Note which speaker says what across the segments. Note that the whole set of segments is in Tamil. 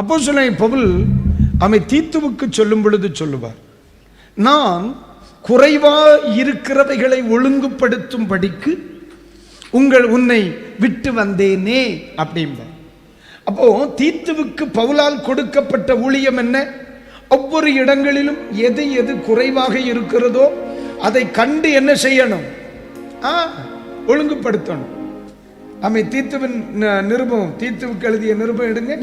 Speaker 1: அப்போ சொல்ல பவுல் அமை தீத்துவுக்கு சொல்லும் பொழுது சொல்லுவார் நான் குறைவா இருக்கிறவைகளை ஒழுங்குபடுத்தும் படிக்கு உங்கள் உன்னை விட்டு வந்தேனே அப்படிம்பார். அப்போ தீத்துவுக்கு பவுலால் கொடுக்கப்பட்ட ஊழியம் என்ன? ஒவ்வொரு இடங்களிலும் எது எது குறைவாக இருக்கிறதோ அதை கண்டு என்ன செய்யணும்? ஆ ஒழுங்குபடுத்தணும். அமை தீத்துவின் நிருபம் தீத்துவுக்கு எழுதிய நிருபம் எடுங்க.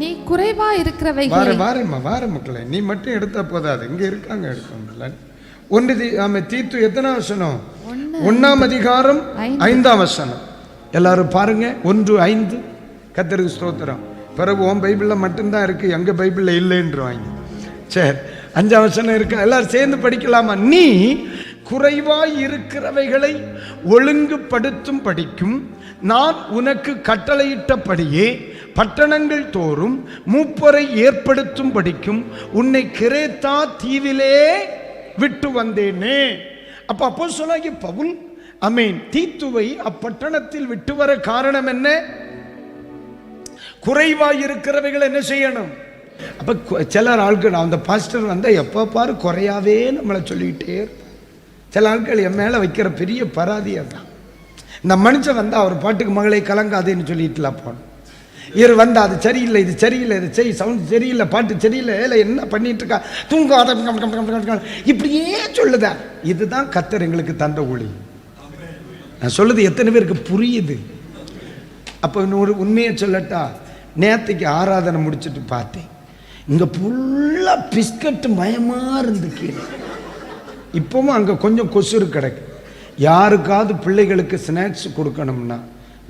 Speaker 2: நீ குறைவா
Speaker 1: வார
Speaker 2: இருக்கிறவைகளை
Speaker 1: வாரம்மா வார மக்களே. நீ மட்டும் எடுத்தா போதாது. இங்க இருக்காங்க எடுக்கணும் ஒன்று தீ ஆமை தீத்து எத்தனை வசனம். ஒன்னாம் அதிகாரம்
Speaker 2: ஐந்து.
Speaker 1: ஐந்தாம் வசனம். எல்லாரும் பாருங்க. ஒன்று ஐந்து. கத்தருக்கு ஸ்தோத்திரம். பிறகு உன் பைபிளில் மட்டும்தான் இருக்கு. எங்க பைபிளில் இல்லைன்றவாங்க. சரி அஞ்சாம் வசனம் இருக்கு? எல்லாரும் சேர்ந்து படிக்கலாமா? நீ குறைவாய் இருக்கிறவைகளை ஒழுங்குபடுத்தும் படிக்கும் நான் உனக்கு கட்டளையிட்டபடியே பட்டணங்கள் தோறும் மூப்பரை ஏற்படுத்தும் படிக்கும் உன்னை கிரேத்தா தீவிலே விட்டு வந்தேனே. அப்ப அப்போ சொல்லாகி பவுல் அமீன். தீத்துவை அப்பட்டணத்தில் விட்டு வர காரணம் என்ன? குறைவாய் இருக்கிறவைகள் என்ன செய்யணும்? அப்ப சிலர் ஆட்கள் அந்த பாஸ்டர் வந்தால் எப்போ பாரு குறையாவே நம்மளை சொல்லிக்கிட்டே இருப்பார். சில ஆட்கள் என் மேலே வைக்கிற பெரிய பராதி தான் இந்த மனுஷன் வந்தால் அவர் பாட்டுக்கு மகளை கலங்காதேன்னு சொல்லிட்டுலாம் போனோம் இவர் வந்தால் அது சரியில்லை இது சரியில்லை இது செய் சவுண்ட் சரியில்லை பாட்டு சரியில்லை இல்லை என்ன பண்ணிட்டு இருக்கா? தூங்காத இப்படியே சொல்லுதா? இதுதான் கத்தர் எங்களுக்கு தந்த ஒளி. நான் சொல்லுது எத்தனை பேருக்கு புரியுது? அப்போ இன்னொரு உண்மையை சொல்லட்டா? நேற்றுக்கு ஆராதனை முடிச்சுட்டு பார்த்தேன். இங்கே ஃபுல்லாக பிஸ்கட்டு மயமாக இருந்து கீழே. இப்போவும் அங்கே கொஞ்சம் கொசுறு கிடக்கு. யாருக்காவது பிள்ளைகளுக்கு ஸ்நாக்ஸ் கொடுக்கணும்னா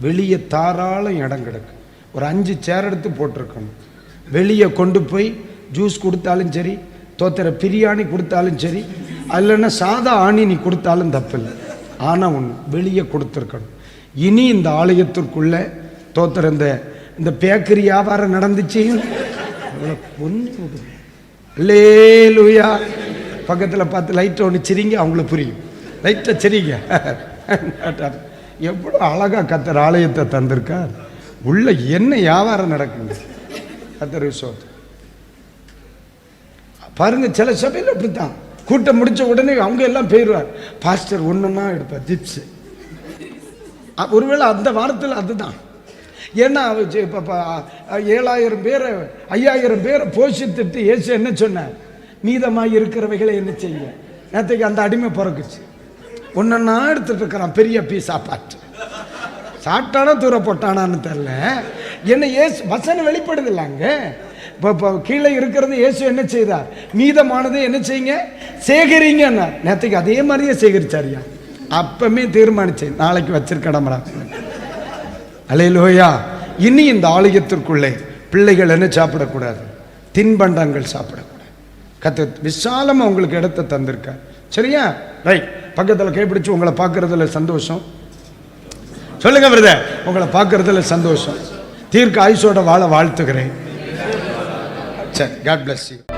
Speaker 1: வெளியே தாராளம் இடம் கிடக்கு. ஒரு அஞ்சு சேர் எடுத்து போட்டிருக்கணும். வெளியே கொண்டு போய் ஜூஸ் கொடுத்தாலும் சரி தோத்திர பிரியாணி கொடுத்தாலும் சரி இல்லைன்னா சாதா ஆணி நீ கொடுத்தாலும் தப்பில்லை. ஆனால் ஒன்று வெளியே கொடுத்துருக்கணும். இனி இந்த ஆலயத்திற்குள்ளே தோத்திர இந்த இந்த பேக்கரி வியாபாரம் நடந்துச்சு? அவளை கொன்னு லுயா பக்கத்தில் பார்த்து லைட்டை ஒன்று சிரிங்க அவங்களுக்கு புரியும். லைட்டை சிரிங்க. எவ்வளோ அழகா கத்தர் ஆலயத்தை தந்திருக்கார். உள்ள என்ன வியாபாரம் நடக்குங்க கத்தர் விசோத் பாருங்க சில சபையில் அப்படித்தான். கூட்டம் முடிச்ச உடனே அவங்க எல்லாம் போயிடுவார். பாஸ்டர் ஒன்றுன்னா எடுப்பார்? ஜிப்ஸு ஒருவேளை அந்த வாரத்தில் அதுதான். ஏன்னா இப்போ ஏழாயிரம் பேரை ஐயாயிரம் பேரை போஷித்துட்டு ஏசு என்ன சொன்னார்? மீதமாக இருக்கிறவைகளை என்ன செய்ய? நேற்றுக்கு அந்த அடிமை பிறக்குச்சு. ஒன்றா எடுத்துட்டு இருக்கிறான் பெரிய பீ சாப்பாட்டு சாப்பிட்டானா தூர போட்டானான்னு தெரில என்ன ஏசு வசனம் வெளிப்படுது இல்லைங்க இப்போ இப்போ கீழே இருக்கிறது இயேசு என்ன செய்தார்? மீதமானது என்ன செய்யுங்க? சேகரிங்கன்னார். நேற்றுக்கு அதே மாதிரியே சேகரிச்சாரியா? அப்பமே தீர்மானிச்சேன். நாளைக்கு வச்சிருக்கடமடா அலையிலோயா. இனி இந்த ஆலயத்திற்குள்ளே பிள்ளைகள் என்ன சாப்பிடக்கூடாது? தின்பண்டங்கள் சாப்பிடக்கூடாது. கத்த விசாலமாக உங்களுக்கு இடத்த தந்திருக்கார். சரியா? ரைட் பக்கத்தில் கைப்பிடிச்சு உங்களை பார்க்கறதுல சந்தோஷம். சொல்லுங்க பிரதர் உங்களை பார்க்கறதுல சந்தோஷம். தீர்க்க ஆயுசோட வாழ வாழ்த்துகிறேன். சரி காட் bless you.